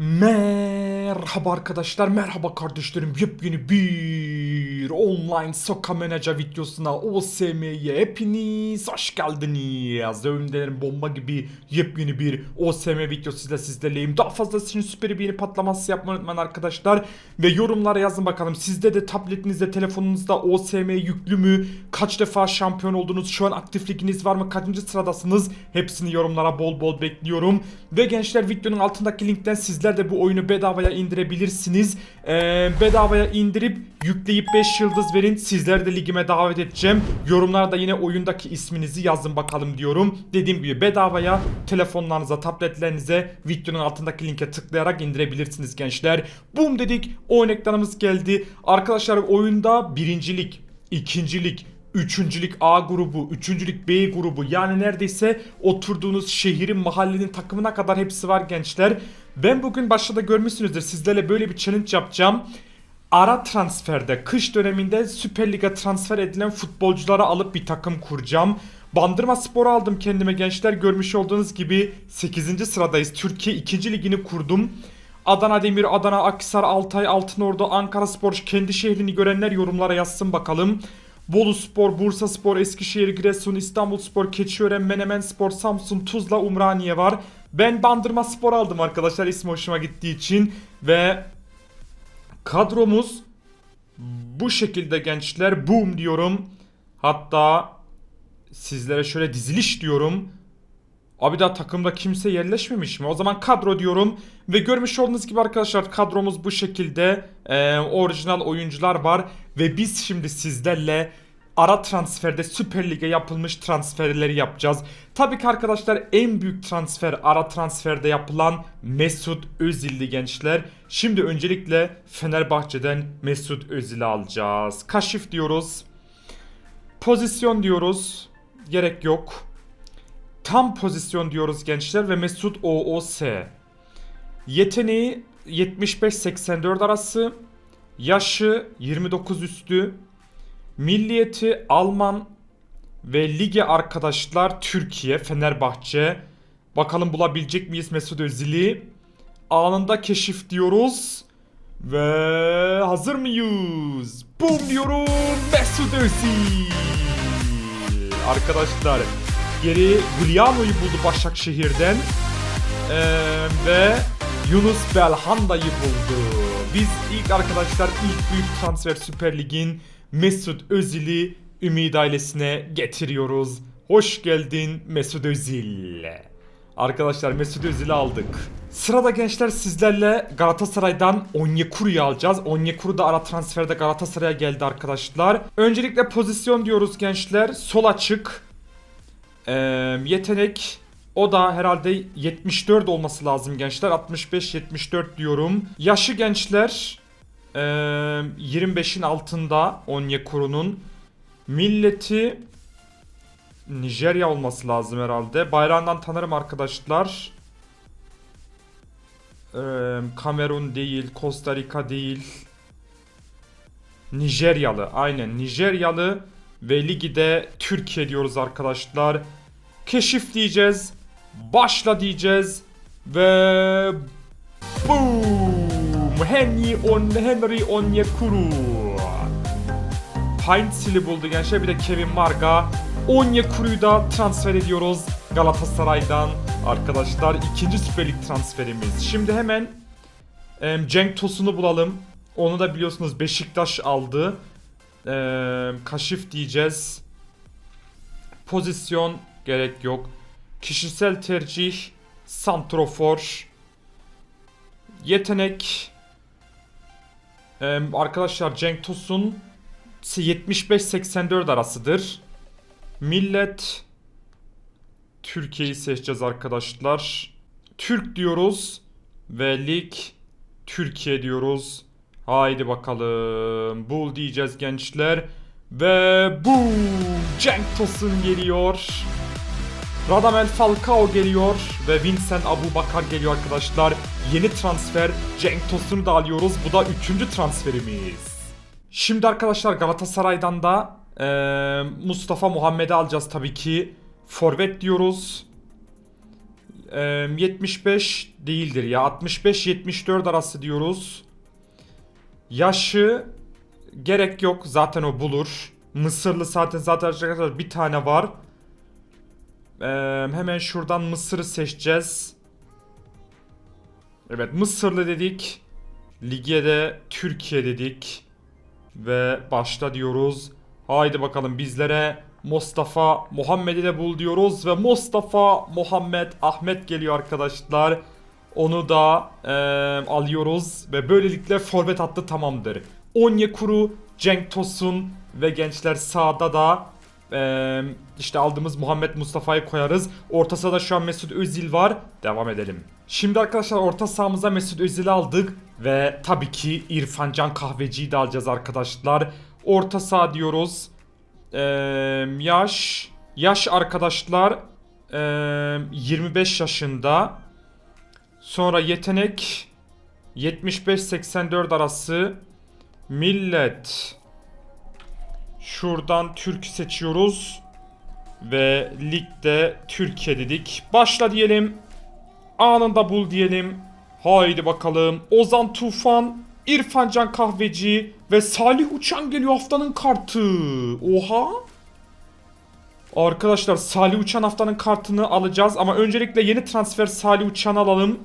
Man. Merhaba arkadaşlar, merhaba kardeşlerim. Yepyeni bir online Soka Manager videosuna OSM'ye hepiniz hoş geldiniz. Önderim bomba gibi yepyeni bir OSM videosuyla sizlerleyim. Daha fazla sizin süper bir yeni patlaması yapmayı unutmayın arkadaşlar. Ve yorumlara yazın bakalım. Sizde de tabletinizde, telefonunuzda OSM yüklü mü? Kaç defa şampiyon oldunuz? Şu an aktif liginiz var mı? Kaçıncı sıradasınız? Hepsini yorumlara bol bol bekliyorum. Ve gençler videonun altındaki linkten sizler de bu oyunu bedavaya indirebilirsiniz. Ee, bedavaya indirip yükleyip 5 yıldız verin. Sizler de ligime davet edeceğim. Yorumlarda yine oyundaki isminizi yazın bakalım diyorum. Dediğim gibi bedavaya telefonlarınıza, tabletlerinize videonun altındaki linke tıklayarak indirebilirsiniz gençler. Boom dedik. Oyun ekranımız geldi. Arkadaşlar oyunda birincilik, ikincilik, Üçüncülük A grubu, üçüncülük B grubu yani neredeyse oturduğunuz şehrin, mahallenin takımına kadar hepsi var gençler. Ben bugün başta da görmüşsünüzdür sizlerle böyle bir challenge yapacağım. Ara transferde, kış döneminde Süper Lig'e transfer edilen futbolcuları alıp bir takım kuracağım. Bandırma Spor'u aldım kendime gençler. Görmüş olduğunuz gibi 8. sıradayız. Türkiye 2. ligini kurdum. Adana Demir, Adana Akhisar, Altay, Altınordu, Ankara Spor kendi şehrini görenler yorumlara yazsın bakalım. Bolu Spor, Bursa Spor, Eskişehir, Giresun, İstanbul Spor, Keçiören, Menemen Spor, Samsun, Tuzla, Umraniye var. Ben Bandırma Spor aldım arkadaşlar ismi hoşuma gittiği için ve kadromuz bu şekilde gençler boom diyorum. Hatta sizlere şöyle diziliş diyorum. Abi daha takımda kimse yerleşmemiş mi? O zaman kadro diyorum. Ve görmüş olduğunuz gibi arkadaşlar kadromuz bu şekilde. Ee, orijinal oyuncular var. Ve biz şimdi sizlerle ara transferde Süper Lig'e yapılmış transferleri yapacağız. Tabii ki arkadaşlar en büyük transfer ara transferde yapılan Mesut Özil'di gençler. Şimdi öncelikle Fenerbahçe'den Mesut Özil'i alacağız. Kaşif diyoruz. Pozisyon diyoruz. Gerek yok. Tam pozisyon diyoruz gençler ve Mesut OOS. Yeteneği 75-84 arası. Yaşı 29 üstü. Milliyeti Alman ve lige arkadaşlar Türkiye, Fenerbahçe. Bakalım bulabilecek miyiz Mesut Özil'i? Anında keşif diyoruz. Ve hazır mıyız? Boom diyorum Mesut Özil. Arkadaşlar geri Giuliano'yu buldu Başakşehir'den. Ee, ve Yunus Belhanda'yı buldu. Biz ilk arkadaşlar ilk büyük transfer Süper Lig'in Mesut Özil'i Ümit ailesine getiriyoruz. Hoş geldin Mesut Özil. Arkadaşlar Mesut Özil'i aldık. Sırada gençler sizlerle Galatasaray'dan Onyekuru'yu alacağız. Onyekuru da ara transferde Galatasaray'a geldi arkadaşlar. Öncelikle pozisyon diyoruz gençler. Sol açık. Ee, yetenek o da herhalde 74 olması lazım gençler. 65-74 diyorum. Yaşı gençler ee, 25'in altında Onyekuru'nun. Milleti Nijerya olması lazım herhalde. Bayrağından tanırım arkadaşlar. Ee, Kamerun değil, Costa Rica değil. Nijeryalı. Aynen Nijeryalı ve ligi de Türkiye diyoruz arkadaşlar. Keşif diyeceğiz. Başla diyeceğiz. Ve boom! Henry on Henry Onyekuru. Paintsil'i buldu gençler. Bir de Kevin Marga. Onyekuru'yu da transfer ediyoruz Galatasaray'dan. Arkadaşlar ikinci Süper Lig transferimiz. Şimdi hemen em, Cenk Tosun'u bulalım. Onu da biliyorsunuz Beşiktaş aldı. Eee kaşif diyeceğiz. Pozisyon gerek yok. Kişisel tercih santrofor. Yetenek Eee, arkadaşlar Cenk Tosun 75-84 arasıdır. Millet Türkiye'yi seçeceğiz arkadaşlar. Türk diyoruz ve lig Türkiye diyoruz. Haydi bakalım. Bul diyeceğiz gençler. Ve bu Cenk Tosun geliyor. Radamel Falcao geliyor ve Vincent Abubakar geliyor arkadaşlar. Yeni transfer Cenk Tosun'u da alıyoruz. Bu da üçüncü transferimiz. Şimdi arkadaşlar Galatasaray'dan da eee, Mustafa Muhammed'i alacağız tabii ki. Forvet diyoruz. Ee, 75 değildir ya 65-74 arası diyoruz. Yaşı gerek yok zaten o bulur. Mısırlı zaten zaten arkadaşlar bir tane var. Ee, hemen şuradan Mısır'ı seçeceğiz. Evet Mısırlı dedik. Lige'de Türkiye dedik. Ve başla diyoruz. Haydi bakalım bizlere Mustafa Muhammed'i de bul diyoruz. Ve Mustafa Muhammed Ahmet geliyor arkadaşlar. Onu da eee, alıyoruz. Ve böylelikle forvet hattı tamamdır. Onyekuru, Cenk Tosun ve gençler sağda da eee, işte aldığımız Muhammed Mustafa'yı koyarız. Orta sahada şu an Mesut Özil var. Devam edelim. Şimdi arkadaşlar orta sahamıza Mesut Özil'i aldık. Ve tabii ki İrfan Can Kahveci'yi de alacağız arkadaşlar. Orta saha diyoruz. Eee, yaş yaş arkadaşlar eee, 25 yaşında. Sonra yetenek 75-84 arası. Millet. Şuradan Türk seçiyoruz. Ve ligde Türkiye dedik. Başla diyelim. Anında bul diyelim. Haydi bakalım. Ozan Tufan, İrfan Can Kahveci ve Salih Uçan geliyor haftanın kartı. Oha. Arkadaşlar Salih Uçan haftanın kartını alacağız ama öncelikle yeni transfer Salih Uçan alalım.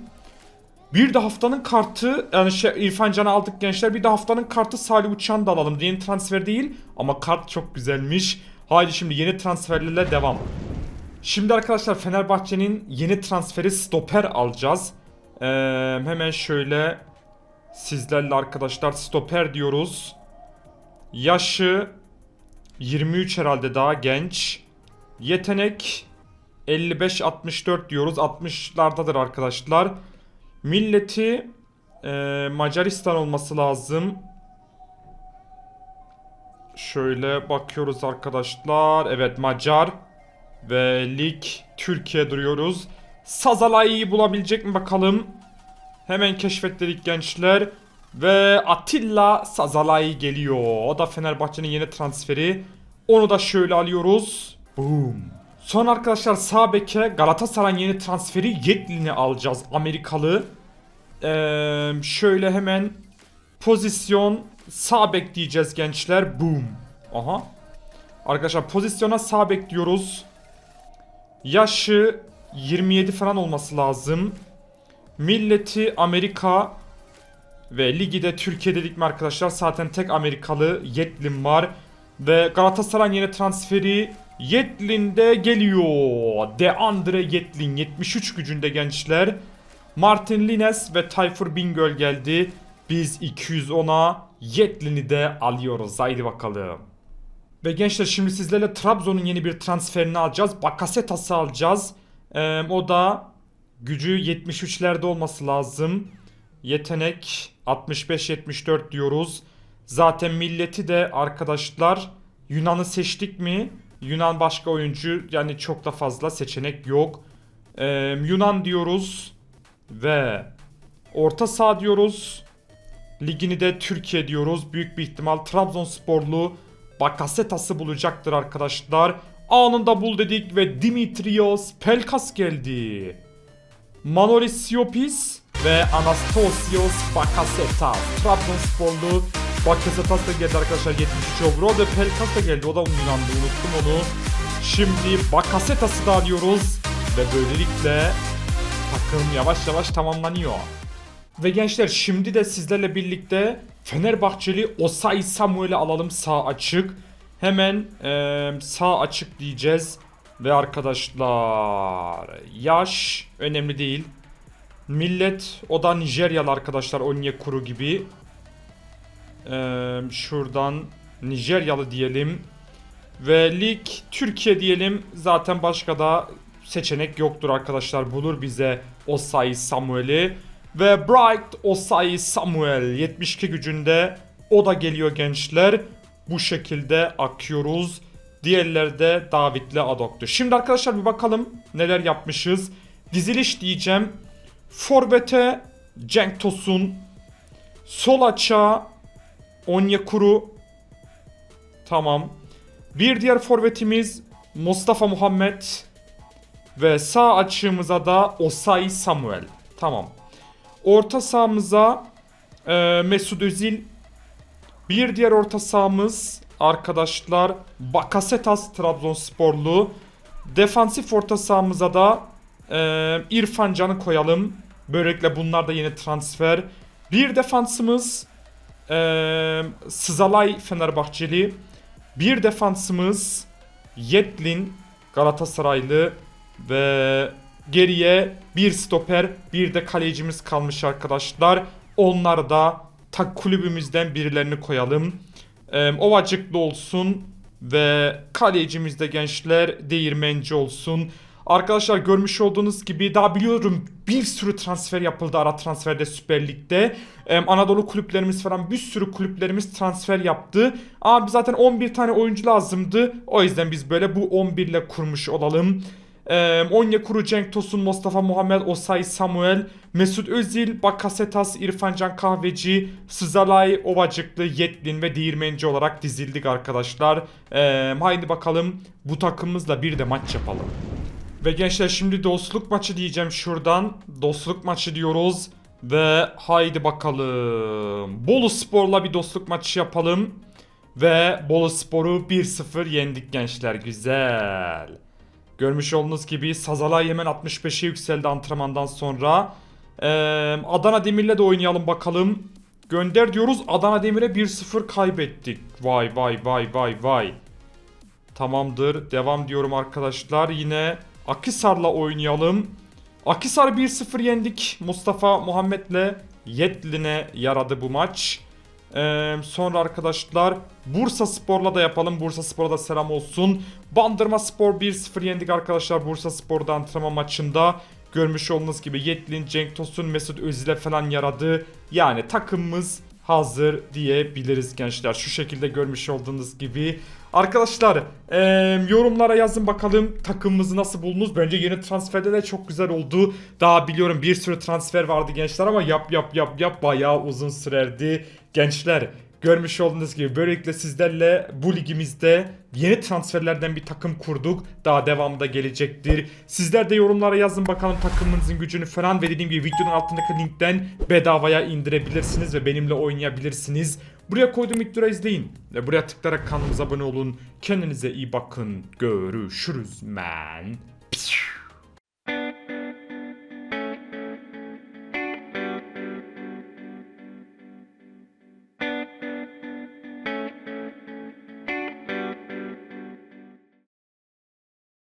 Bir de haftanın kartı yani şey İrfan Can'ı aldık gençler bir de haftanın kartı Salih Uçan da alalım. Yeni transfer değil ama kart çok güzelmiş. Haydi şimdi yeni transferlerle devam. Şimdi arkadaşlar Fenerbahçe'nin yeni transferi stoper alacağız. Ee, hemen şöyle sizlerle arkadaşlar stoper diyoruz. Yaşı 23 herhalde daha genç. Yetenek 55-64 diyoruz. 60'lardadır arkadaşlar. Milleti e, Macaristan olması lazım. Şöyle bakıyoruz arkadaşlar. Evet Macar. Ve lig Türkiye duruyoruz. Sazalay'ı bulabilecek mi bakalım. Hemen keşfettik gençler. Ve Atilla Sazalay geliyor. O da Fenerbahçe'nin yeni transferi. Onu da şöyle alıyoruz. Boom. Son arkadaşlar sağ beke Galatasaray'ın yeni transferi Yedlin'i alacağız. Amerikalı. Ee, şöyle hemen pozisyon sağ bek diyeceğiz gençler. Boom. Aha. Arkadaşlar pozisyona sağ bek diyoruz. Yaşı 27 falan olması lazım. Milleti Amerika ve ligi de Türkiye dedik mi arkadaşlar? Zaten tek Amerikalı Yetlin var. Ve Galatasaray'ın yeni transferi Yetlin de geliyor. Deandre Yetlin 73 gücünde gençler. Martin Lines ve Tayfur Bingöl geldi. Biz 210'a Yetlin'i de alıyoruz. Haydi bakalım. Ve gençler şimdi sizlerle Trabzon'un yeni bir transferini alacağız. Bakasetas'ı alacağız. Ee, o da gücü 73'lerde olması lazım. Yetenek 65-74 diyoruz. Zaten milleti de arkadaşlar Yunan'ı seçtik mi? Yunan başka oyuncu yani çok da fazla seçenek yok. Ee, Yunan diyoruz. Ve orta saha diyoruz. Ligini de Türkiye diyoruz. Büyük bir ihtimal Trabzonsporlu Bakasetas'ı bulacaktır arkadaşlar. Anında bul dedik ve Dimitrios Pelkas geldi. Manolis Siopis ve Anastasios Bakasetas. Trabzonsporlu Bakasetas da geldi arkadaşlar 73 overall ve Pelkas da geldi. O da Yunan'da unuttum onu. Şimdi Bakasetas'ı da alıyoruz ve böylelikle takım yavaş yavaş tamamlanıyor. Ve gençler şimdi de sizlerle birlikte Fenerbahçeli Osay Samuel'i alalım sağ açık. Hemen eee, sağ açık diyeceğiz. Ve arkadaşlar yaş önemli değil. Millet o da Nijeryalı arkadaşlar Onyekuru gibi. Eee, şuradan Nijeryalı diyelim. Ve lig Türkiye diyelim. Zaten başka da seçenek yoktur arkadaşlar. Bulur bize Osay Samuel'i. Ve Bright Osay Samuel 72 gücünde o da geliyor gençler. Bu şekilde akıyoruz. Diğerleri de David'le Adok'tu. Şimdi arkadaşlar bir bakalım neler yapmışız. Diziliş diyeceğim. Forvet'e Cenk Tosun. Sol açığa Onyekuru. Tamam. Bir diğer forvetimiz Mustafa Muhammed. Ve sağ açığımıza da Osay Samuel. Tamam. Orta sahamıza e, Mesut Özil. Bir diğer orta sahamız arkadaşlar Bakasetas Trabzonsporlu. Defansif orta sahamıza da e, İrfan Can'ı koyalım. Böylelikle bunlar da yeni transfer. Bir defansımız e, Sızalay Fenerbahçeli. Bir defansımız Yetlin Galatasaraylı ve geriye bir stoper bir de kalecimiz kalmış arkadaşlar. Onları da tak kulübümüzden birilerini koyalım. Ee, Ovacıklı olsun ve kalecimiz de gençler değirmenci olsun. Arkadaşlar görmüş olduğunuz gibi daha biliyorum bir sürü transfer yapıldı ara transferde Süper Lig'de. Ee, Anadolu kulüplerimiz falan bir sürü kulüplerimiz transfer yaptı. Ama zaten 11 tane oyuncu lazımdı. O yüzden biz böyle bu 11 ile kurmuş olalım. Ee, Onyekuru, Cenk Tosun, Mustafa Muhammed, Osay Samuel, Mesut Özil, Bakasetas, İrfancan Kahveci, Sızalay, Ovacıklı, Yetlin ve Değirmenci olarak dizildik arkadaşlar. Ee, haydi bakalım bu takımımızla bir de maç yapalım. Ve gençler şimdi dostluk maçı diyeceğim şuradan. Dostluk maçı diyoruz. Ve haydi bakalım. Bolu Spor'la bir dostluk maçı yapalım. Ve Bolu Spor'u 1-0 yendik gençler. Güzel. Görmüş olduğunuz gibi Sazalay hemen 65'e yükseldi antrenmandan sonra. Ee, Adana Demir'le de oynayalım bakalım. Gönder diyoruz. Adana Demir'e 1-0 kaybettik. Vay vay vay vay vay. Tamamdır. Devam diyorum arkadaşlar. Yine Akisar'la oynayalım. Akisar 1-0 yendik. Mustafa Muhammed'le Yetlin'e yaradı bu maç. Ee, sonra arkadaşlar Bursa Spor'la da yapalım. Bursa Spor'a da selam olsun. Bandırma Spor 1-0 yendik arkadaşlar Bursa Spor'da antrenman maçında. Görmüş olduğunuz gibi Yetlin, Cenk Tosun, Mesut Özil'e falan yaradı. Yani takımımız hazır diyebiliriz gençler. Şu şekilde görmüş olduğunuz gibi. Arkadaşlar eee, yorumlara yazın bakalım takımımızı nasıl buldunuz. Bence yeni transferde de çok güzel oldu. Daha biliyorum bir sürü transfer vardı gençler ama yap yap yap yap bayağı uzun sürerdi. Gençler görmüş olduğunuz gibi böylelikle sizlerle bu ligimizde yeni transferlerden bir takım kurduk. Daha devamı da gelecektir. Sizler de yorumlara yazın bakalım takımınızın gücünü falan ve dediğim gibi videonun altındaki linkten bedavaya indirebilirsiniz ve benimle oynayabilirsiniz. Buraya koyduğum videoları izleyin ve buraya tıklayarak kanalımıza abone olun. Kendinize iyi bakın. Görüşürüz man.